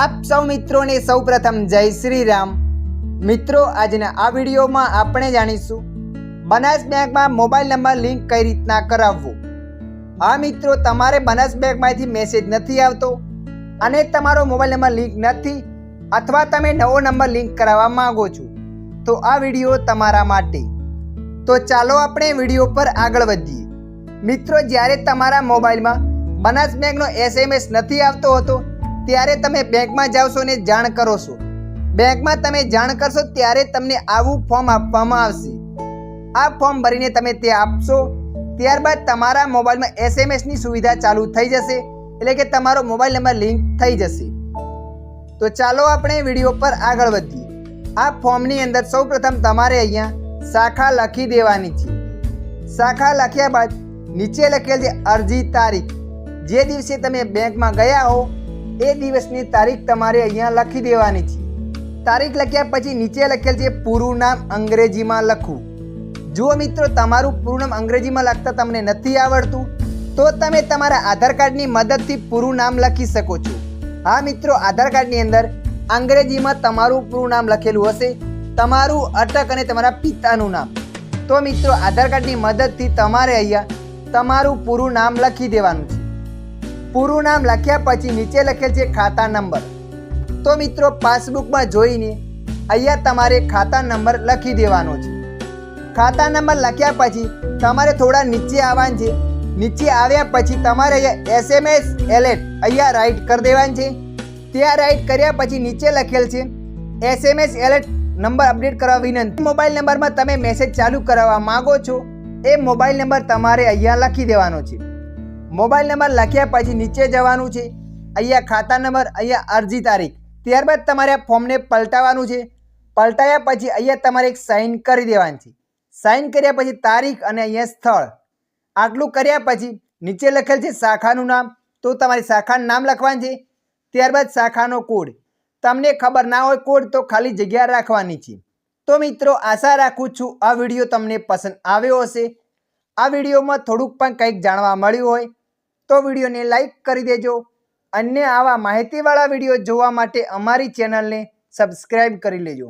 આપ સૌ મિત્રોને સૌપ્રથમ જય શ્રી રામ મિત્રો, આજના આ વિડીયોમાં આપણે જાણીશું બનાસ બેંકમાં મોબાઈલ નંબર લિંક કઈ રીતના કરાવવો. હા મિત્રો, તમારે બનાસ બેંકમાંથી મેસેજ નથી આવતો અને તમારો મોબાઈલ નંબર લિંક નથી અથવા તમે નવો નંબર લિંક કરાવવા માંગો છો, તો આ વીડિયો તમારા માટે. તો ચાલો આપણે વીડિયો પર આગળ વધીએ. મિત્રો, જ્યારે તમારા મોબાઈલમાં બનાસ બેંકનો એસએમએસ નથી આવતો હતો ત્યારે તમે બેંકમાં જાવશો ને જાણ કરો છો. બેંકમાં તમે જાણ કરશો ત્યારે તમને આવું ફોર્મ આપવામાં આવશે. આ ફોર્મ ભરીને તમે તે આપશો. ત્યારબાદ તમારા મોબાઈલમાં એસએમએસની સુવિધા ચાલુ થઈ જશે. એટલે કે તમારો મોબાઈલ નંબર લિંક થઈ જશે. તો ચાલો આપણે વીડિયો પર આગળ વધીએ. આ ફોર્મની અંદર સૌપ્રથમ તમારે અહીંયા શાખા લખી દેવાની છે. શાખા લખ્યા બાદ નીચે લખેલ છે અરજી તારીખ. જે દિવસે તમે બેંકમાં ગયા હો એ દિવસની તારીખ તમારે અહીંયા લખી દેવાની છે. તારીખ લખ્યા પછી નીચે લખેલ છે પૂરું નામ અંગ્રેજીમાં લખવું. જુઓ મિત્રો, તમારું પૂરું નામ અંગ્રેજીમાં લખતા તમને નથી આવડતું? તો તમે તમારા આધાર કાર્ડની મદદથી પૂરું નામ લખી શકો છો. હા મિત્રો, આધાર કાર્ડની અંદર અંગ્રેજીમાં તમારું પૂરું નામ લખેલું હશે. તમારું અટક અને તમારા પિતાનું નામ. તો મિત્રો, આધાર કાર્ડની મદદથી તમારે અહીંયા તમારું પૂરું નામ લખી દેવાનું છે. પૂરું નામ લખ્યા પછી નીચે લખેલ છે ખાતા નંબર. તો મિત્રો, પાસબુકમાં જોઈને અહીંયા તમારે ખાતા નંબર લખી દેવાનો છે. ખાતા નંબર લખ્યા પછી તમારે થોડા નીચે આવવાનું છે. નીચે આવ્યા પછી તમારે અહીંયા એસએમએસ એલર્ટ અહીંયા રાઈટ કરી દેવાનું છે. ત્યાં રાઈટ કર્યા પછી નીચે લખેલ છે, એસએમએસ એલર્ટ નંબર અપડેટ કરવા વિનંતી. મોબાઈલ નંબરમાં તમે મેસેજ ચાલુ કરાવવા માંગો છો, એ મોબાઈલ નંબર તમારે અહીંયા લખી દેવાનો છે. મોબાઈલ નંબર લખ્યા પછી નીચે જવાનું છે. અહીંયા ખાતા નંબર, અહીંયા અરજી તારીખ. ત્યારબાદ તમારે ફોર્મને પલટાવવાનું છે. પલટાયા પછી અહીંયા તમારે એક સાઇન કરી દેવાની છે. સાઇન કર્યા પછી તારીખ અને અહીંયા સ્થળ. આટલું કર્યા પછી નીચે લખેલ છે શાખાનું નામ. તો તમારી શાખાનું નામ લખવાનું છે. ત્યારબાદ શાખાનો કોડ તમને ખબર ના હોય કોડ તો ખાલી જગ્યા રાખવાની છે. તો મિત્રો, આશા રાખું છું આ વીડિયો તમને પસંદ આવ્યો હશે. આ વિડીયોમાં થોડુંક પણ કંઈક જાણવા મળ્યું હોય. તો વિડીયોને લાઇક કરી દેજો. અન્ય આવા માહિતીવાળા વીડિયો જોવા માટે અમારી ચેનલને સબસ્ક્રાઈબ કરી લેજો.